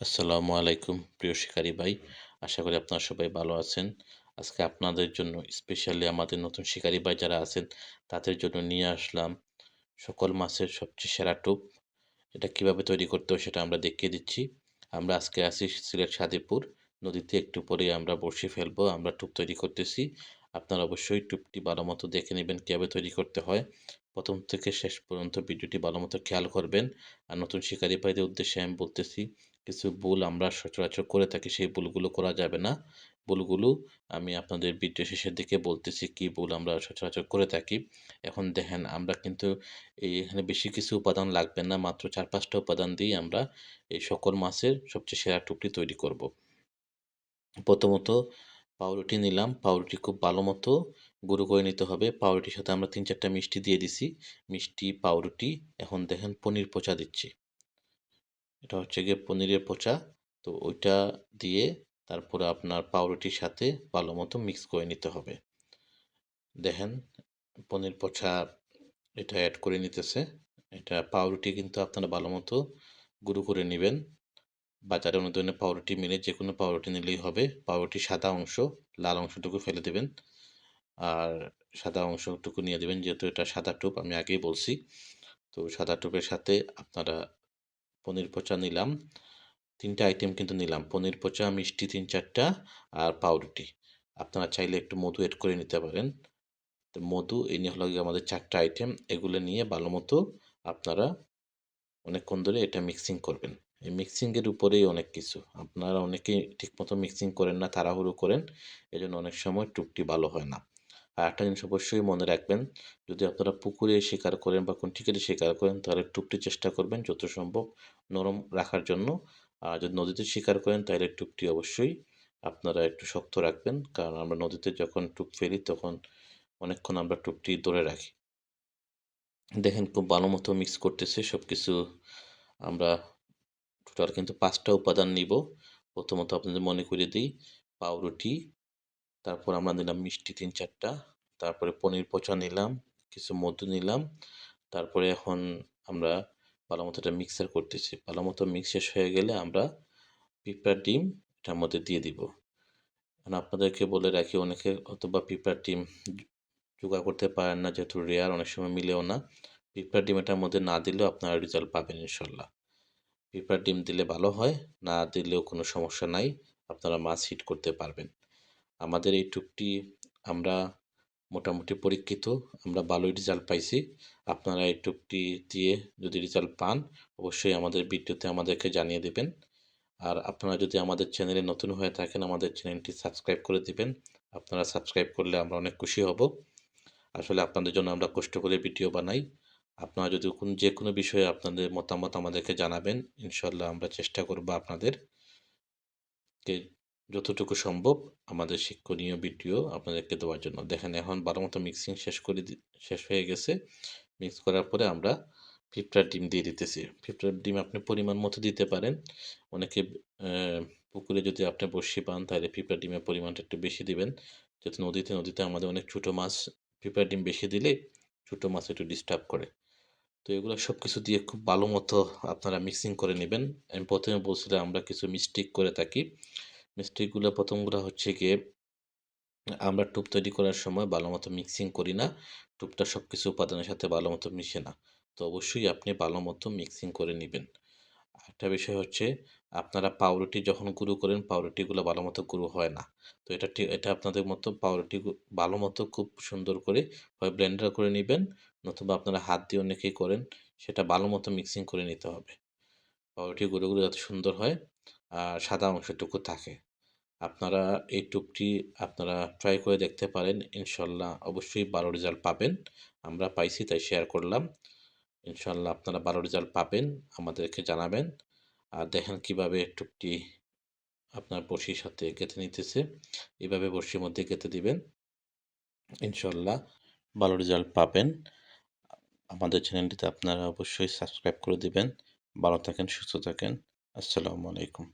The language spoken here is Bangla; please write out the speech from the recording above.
আসসালামু আলাইকুম, প্রিয় শিকারী ভাই। আশা করি আপনারা সবাই ভালো আছেন। আজকে আপনাদের জন্য স্পেশালি আমাদের নতুন শিকারী ভাই যারা আছেন, তাদের জন্য নিয়ে আসলাম সকল মাছের সবচেয়ে সেরা টোপ। এটা কীভাবে তৈরি করতে হয় সেটা আমরা দেখিয়ে দিচ্ছি। আমরা আজকে আসি সিলেট সাদিপুর। নদীতে একটু পরে আমরা বসে ফেলব। আমরা টুপ তৈরি করতেছি। আপনারা অবশ্যই টুপটি ভালো মতো দেখে নেবেন কীভাবে তৈরি করতে হয়। প্রথম থেকে শেষ পর্যন্ত ভিডিওটি ভালো মতো খেয়াল করবেন। আর নতুন শিকারী ভাইদের উদ্দেশ্যে আমি বলতেছি, কিছু ভুল আমরা সচরাচর করে থাকি, সেই ভুলগুলো করা যাবে না। ভুলগুলো আমি আপনাদের ভিডিও শেষের দিকে বলতেছি, কি ভুল আমরা সচরাচর করে থাকি। এখন দেখেন, আমরা কিন্তু এই এখানে বেশি কিছু উপাদান লাগবে না, মাত্র চার পাঁচটা উপাদান দিয়ে আমরা এই সকল মাছের সবচেয়ে সেরা টুকটি তৈরি করব। প্রথমত পাউরুটি নিলাম। পাউরুটি খুব ভালো মতো গুঁড়ো করে নিতে হবে। পাউরুটির সাথে আমরা তিন চারটা মিষ্টি দিয়ে দিছি। মিষ্টি, পাউরুটি, এখন দেখেন পনির পচা দিচ্ছি। এটা হচ্ছে গিয়ে পনিরের পচা। তো ওইটা দিয়ে তারপরে আপনার পাউরুটির সাথে ভালো মতো মিক্স করে নিতে হবে। দেখেন পনির পচা এটা অ্যাড করে নিতেছে। এটা পাউরুটি কিন্তু আপনারা ভালো মতো গুঁড়ো করে নেবেন। বাজারে অন্য ধরনের পাউরুটি মিলে যে কোনো পাউরুটি নিলেই হবে। পাউরুটি সাদা অংশ, লাল অংশটুকু ফেলে দেবেন। আর সাদা অংশটুকু নিয়ে দেবেন, যেহেতু এটা সাদা টুপ, আমি আগেই বলছি। তো সাদা টুপের সাথে আপনারা পনির পচা নিলাম। তিনটা আইটেম কিন্তু নিলাম, পনির পচা, মিষ্টি তিন চারটা আর পাউরুটি। আপনারা চাইলে একটু মধু এড করে নিতে পারেন। তো মধু, এই নিয়ে হলো আমাদের চারটা আইটেম এগুলো নিয়ে ভালো মতো আপনারা অনেকক্ষণ ধরে এটা মিক্সিং করবেন। এই মিক্সিংয়ের উপরেই অনেক কিছু। আপনারা অনেকেই ঠিকমতো মিক্সিং করেন না, তাড়াহুড়ো করেন, এজন্য অনেক সময় টুকটি ভালো হয় না। আর একটা জিনিস অবশ্যই মনে রাখবেন, যদি আপনারা পুকুরে শিকার করেন বা কোন টিকেটে শিকার করেন, তাহলে টুপটি চেষ্টা করবেন যত সম্ভব নরম রাখার জন্য। আর যদি নদীতে শিকার করেন, তাহলে টুপটি অবশ্যই আপনারা একটু শক্ত রাখবেন, কারণ আমরা নদীতে যখন টুপ ফেলি, তখন অনেকক্ষণ আমরা টুপটি ধরে রাখি। দেখেন খুব ভালো মতো মিক্স করতেছে সব কিছু আমরা টোটাল কিন্তু পাঁচটা উপাদান নিব। প্রথমত আপনাদের মনে করে দিই, পাউরুটি, তারপর আমরা নিলাম মিষ্টি তিন চারটা, তারপরে পনির পচা নিলাম, কিছু মধু নিলাম, তারপরে এখন আমরা ভালো মতো এটা মিক্সার করতেছি। ভালো মতো মিক্স শেষ হয়ে গেলে আমরা পিঁপড়ার ডিম এটার মধ্যে দিয়ে দিব। এখন আপনাদেরকে বলে রাখি, অনেকে অথবা পিঁপড়ার ডিম জোগাড় করতে পারেন না, যেহেতু রেয়ার অনেক সময় মিলেও না। পিঁপড়ার ডিম এটার মধ্যে না দিলেও আপনারা রেজাল্ট পাবেন ইনশাল্লাহ। পিঁপড়ার ডিম দিলে ভালো হয়, না দিলেও কোনো সমস্যা নাই, আপনারা মাছ হিট করতে পারবেন। আমাদের এই টুকটি আমরা মোটামুটি পরীক্ষিত, আমরা ভালোই রেজাল্ট পাইছি। আপনারা এই টুকটি দিয়ে যদি রেজাল্ট পান, অবশ্যই আমাদের ভিডিওতে আমাদেরকে জানিয়ে দেবেন। আর আপনারা যদি আমাদের চ্যানেলে নতুন হয়ে থাকেন, আমাদের চ্যানেলটি সাবস্ক্রাইব করে দিবেন। আপনারা সাবস্ক্রাইব করলে আমরা অনেক খুশি হব। আসলে আপনাদের জন্য আমরা কষ্ট করে ভিডিও বানাই। আপনারা যদি কোন যে কোনো বিষয়ে আপনাদের মতামত আমাদেরকে জানাবেন ইনশাল্লাহ আমরা চেষ্টা করব আপনাদেরকে যতটুকু সম্ভব আমাদের শিক্ষণীয় ভিডিও আপনাদেরকে দেওয়ার জন্য। দেখেন এখন বারো মতো মিক্সিং শেষ করে শেষ হয়ে গেছে। মিক্স করার পরে আমরা ফিফটার ডিম দিয়ে দিতেছি। ফিফটার ডিম আপনি পরিমাণ মতো দিতে পারেন। অনেকে পুকুরে যদি আপনি বসি পান, তাহলে ফিফটার ডিমের পরিমাণটা একটু বেশি দিবেন। যেহেতু নদীতে নদীতে আমাদের অনেক ছোটো মাছ, ফিফটার ডিম বেশি দিলে ছোটো মাছ একটু ডিস্টার্ব করে। তো এগুলো সব কিছু দিয়ে খুব ভালো মতো আপনারা মিক্সিং করে নেবেন। আমি প্রথমে বলছিলাম আমরা কিছু মিস্টেক করে থাকি। মিস্টেকগুলো প্রথমগুলো হচ্ছে গিয়ে আমরা টুপ তৈরি করার সময় ভালো মতো মিক্সিং করি না। টুপটা সব কিছু উপাদানের সাথে ভালো মতো মিশে না। তো অবশ্যই আপনি ভালো মতো মিক্সিং করে নেবেন। একটা বিষয় হচ্ছে, আপনারা পাউরুটি যখন গুঁড়ো করেন, পাউরুটিগুলো ভালো মতো গুঁড়ো হয় না। তো এটা ঠিক, এটা আপনাদের মতো পাউরুটি ভালো মতো খুব সুন্দর করে হয় ব্লেন্ডার করে নেবেন, নতুবা আপনারা হাত দিয়ে অনেকেই করেন, সেটা ভালো মতো মিক্সিং করে নিতে হবে। পাউরুটি গুঁড়োগুলো যাতে সুন্দর হয়, আর সাদা অংশটুকু থাকে। আপনারা এই টুপটি আপনারা ট্রাই করে দেখতে পারেন, ইনশাল্লাহ অবশ্যই ভালো রেজাল্ট পাবেন। আমরা পাইছি, তাই শেয়ার করলাম। ইনশাল্লাহ আপনারা ভালো রেজাল্ট পাবেন, আমাদেরকে জানাবেন। আর দেখেন কীভাবে টুকটি আপনার বড়শির সাথে গেঁথে নিতেছে, এভাবে বড়শির মধ্যে গেঁথে দিবেন। ইনশাল্লাহ ভালো রেজাল্ট পাবেন। আমাদের চ্যানেলটিতে আপনারা অবশ্যই সাবস্ক্রাইব করে দিবেন। ভালো থাকেন, সুস্থ থাকেন। আসসালামু আলাইকুম।